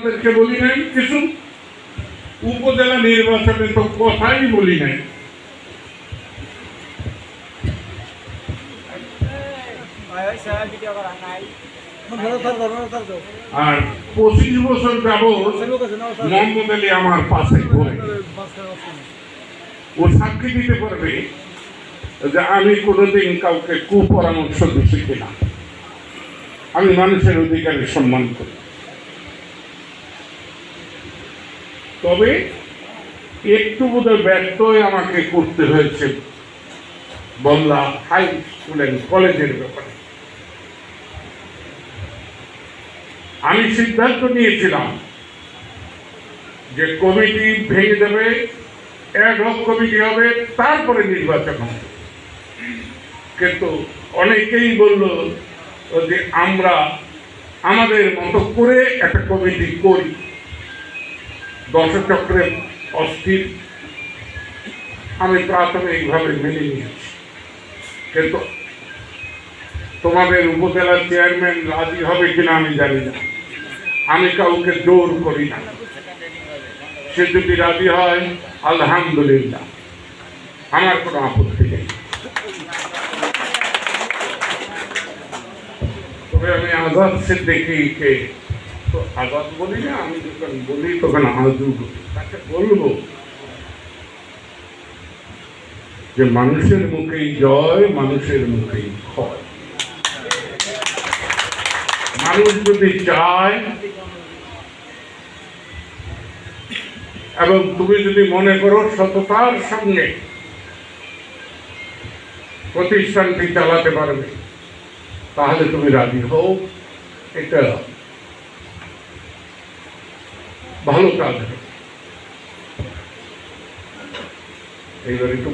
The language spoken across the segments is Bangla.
আপনাদেরকে বলি নাই কিছু। উপজেলা নির্বাচনে তো কথাই বলি নাই। আর পঁচিশ বছর যাব আলী আমার পাশে ও সাক্ষী দিতে পারবে যে আমি কোনোদিন কাউকে কুপরামর্শ দিচ্ছি কিনা। আমি মানুষের অধিকারের সম্মান করি। তবে একটু বোধহয় ব্যর্থই আমাকে করতে হয়েছে বল্লা হাই স্কুল অ্যান্ড কলেজের ব্যাপারে। আমি সিদ্ধান্ত নিয়েছিলাম যে কমিটি ভেঙে দেবে, এক হক কমিটি হবে, তারপরে নির্বাচন হবে। কিন্তু অনেকেই বলল যে আমরা আমাদের মতো করে একটা কমিটি করি। দশচক্রে অস্থির আমি প্রাথমিকভাবে মেনে নিয়েছি কিন্তু তোমাদের উপজেলার চেয়ারম্যান রাজি হবে কিনা আমি জানি না আমি কাউকে জোর করি না সে যদি রাজি হয় আলহামদুলিল্লাহ আমার কোনো আপত্তি নেই তবে আমি আজাদ সিদ্দিকিকে আজাদ বলি না, আমি যখন বলি তখন বলি। তাকে বলব যে মানুষের মুখেই জয়, মানুষের মুখেই ক্ষয় মানুষ যদি চায়, এবং তুমি যদি মনে করো সততার সঙ্গে প্রতিষ্ঠানটি চালাতে পারবে, তাহলে তুমি রাজি হও, এটা ভালো কাজ হবে। এইবার একটু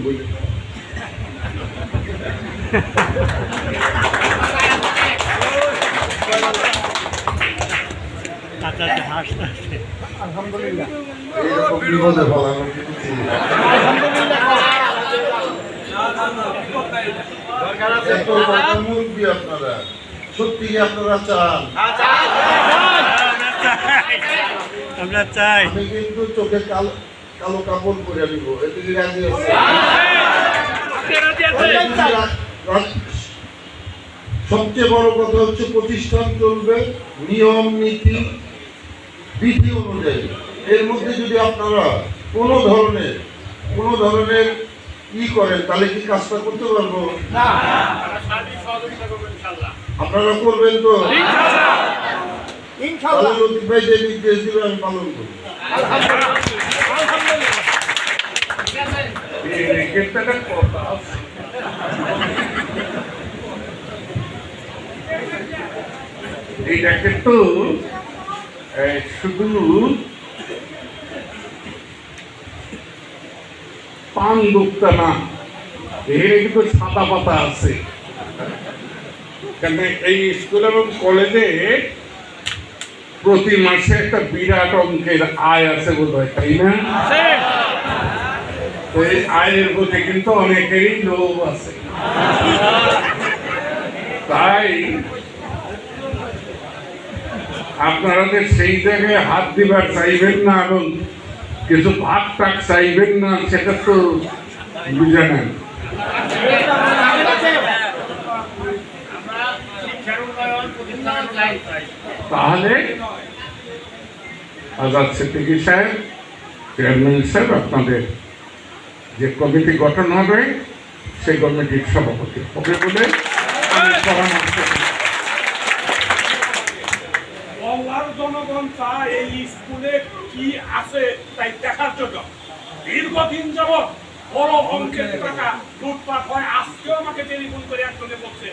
বিপদে ফলানো মুরব্বী আপনারা। সত্যি আপনারা চান? আমরা চাই আমি কিন্তু চোখে কালো কালো কাপড় পরে নিব এতে কি রাজি আছে সবচেয়ে বড় কথা হচ্ছে প্রতিষ্ঠান চলবে নিয়ম নীতি বিধি অনুযায়ী এর মধ্যে যদি আপনারা কোনো ধরনের কোনো ধরনের ই করেন তাহলে কি কাজটা করতে পারব আপনারা করবেন তো লতিফ ভাই যে নির্দেশ দিল আমি পালন করব এই ক্ষেত্রে একটা কথা আছে। এইটা কিন্তু শুধু পান দুক্তা না এর কিন্তু ছাতা পাতা আছে কারণ এই স্কুল এবং কলেজে প্রতি মাসে একটা বিরাট অঙ্কের আয় আছে বোধ হয় তাই না? এই আয়ের প্রতি কিন্তু অনেকেরই লোভ আছে। তাই আপনারা যে সেই জায়গায় হাত দিবার চাইবেন না এবং কিছু ভাগ টাক চাইবেন না সেটা তো বুঝে নেন। তাহলে আজাদ সিদ্দিকী সাহেব, চেয়ারম্যান সাহেব, আপনাদের যে কমিটি গঠন হবে, সেই কমিটির সভাপতি। হবে বলে পরামর্শ জনগণ চায় এই স্কুলে কি আছে তাই দেখার জন্য। দীর্ঘদিন যাবৎ বড় অঙ্কের টাকা লুটপাট হয়। আজকেও আমাকে টেলিফোন করে একজনে বলছে